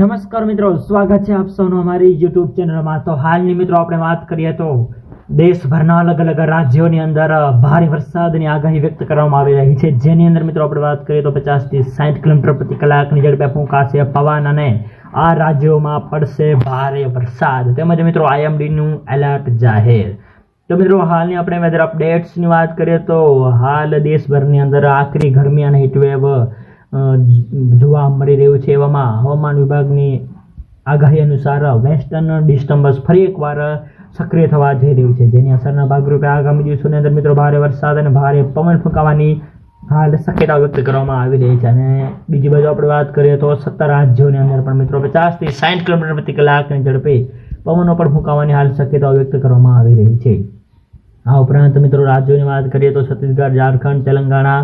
નમસ્કાર મિત્રો, સ્વાગત છે આપ સૌનું અમારી યુટ્યુબ ચેનલમાં. તો હાલની મિત્રો આપણે વાત કરીએ તો દેશભરના અલગ અલગ રાજ્યોની અંદર ભારે વરસાદની આગાહી વ્યક્ત કરવામાં આવી રહી છે. જેની અંદર મિત્રો આપણે વાત કરીએ તો પચાસથી સાઠ કિલોમીટર પ્રતિ કલાકની ઝડપે ફૂંકાશે પવન અને આ રાજ્યોમાં પડશે ભારે વરસાદ. તેમજ મિત્રો, આઈએમડીનું એલર્ટ જાહેર. તો મિત્રો, હાલની આપણે વેધર અપડેટ્સની વાત કરીએ તો હાલ દેશભરની અંદર આખરી ગરમી અને હીટવેવ જોવા મળી રહ્યું છે એવામાં હવામાન વિભાગની આગાહી અનુસાર વેસ્ટર્ન ડિસ્ટર્બન્સ ફરી એકવાર સક્રિય થવા જઈ રહ્યું છે. જેની અસરના ભાગરૂપે આગામી દિવસોની અંદર મિત્રો ભારે વરસાદ અને ભારે પવન ફૂંકાવાની હાલ શક્યતા વ્યક્ત કરવામાં આવી રહી છે. અને બીજી બાજુ આપણે વાત કરીએ તો સત્તર રાજ્યોની અંદર પણ મિત્રો પચાસથી સાઠ કિલોમીટર પ્રતિ કલાકની ઝડપે પવનો પણ ફૂંકાવાની હાલ શક્યતાઓ વ્યક્ત કરવામાં આવી રહી છે. આ ઉપરાંત મિત્રો રાજ્યોની વાત કરીએ તો છત્તીસગઢ, ઝારખંડ, તેલંગાણા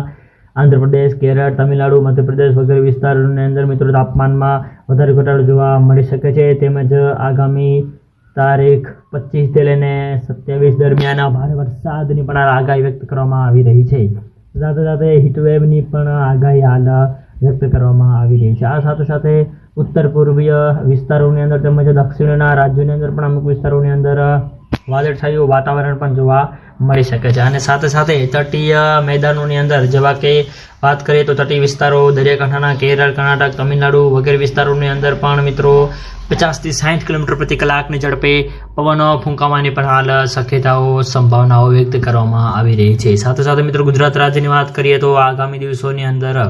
આંધ્રપ્રદેશ, કેરળ, તમિલનાડુ, મધ્યપ્રદેશ વગેરે વિસ્તારોની અંદર મિત્રો તાપમાનમાં વધારે ઘટાડો જોવા મળી શકે છે. તેમજ આગામી તારીખ પચીસથી લઈને સત્યાવીસ દરમિયાન ભારે વરસાદની પણ આગાહી વ્યક્ત કરવામાં આવી રહી છે. સાથે સાથે હીટવેવની પણ આગાહી હાલ વ્યક્ત કરવામાં આવી રહી છે. આ સાથે સાથે ઉત્તર પૂર્વીય વિસ્તારોની અંદર તેમજ દક્ષિણના રાજ્યોની અંદર પણ અમુક વિસ્તારોની અંદર વાદળછાયું વાતાવરણ પણ જોવા મળી શકે છે. અને સાથે સાથે તટીય મેદાનોની અંદર જેવા કે વાત કરીએ તો તટીય વિસ્તારો, દરિયાકાંઠાના કેરળ, કર્ણાટક, તમિલનાડુ વગેરે વિસ્તારોની અંદર પણ મિત્રો પચાસથી સાઠ કિલોમીટર પ્રતિ કલાકની ઝડપે પવન ફૂંકાવાની પણ હાલ શક્યતાઓ, સંભાવનાઓ વ્યક્ત કરવામાં આવી રહી છે. સાથે સાથે મિત્રો ગુજરાત રાજ્યની વાત કરીએ તો આગામી દિવસોની અંદર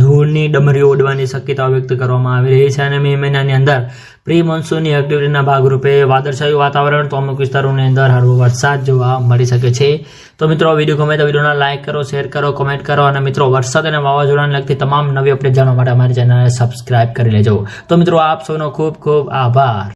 ધૂળની ડમરીઓ ઉડવાની શક્યતા વ્યક્ત કરવામાં આવી રહી છે અને મે મહિનાની અંદર પ્રી મોન્સૂનની એક્ટિવિટીના ભાગરૂપે વાદળછાયું વાતાવરણ તો અમુક વિસ્તારોની અંદર હળવો વરસાદ જોવા મળી શકે છે. તો મિત્રો વીડિયો ગમે તો વિડીયોના લાઇક કરો શેર કરો કોમેન્ટ કરો અને મિત્રો, વરસાદ અને વાવાઝોડાને લગતી તમામ નવી અપડેટ જાણવા માટે અમારી ચેનલને સબસ્ક્રાઇબ કરી લેજો. તો મિત્રો, આપ સૌનો ખૂબ ખૂબ આભાર.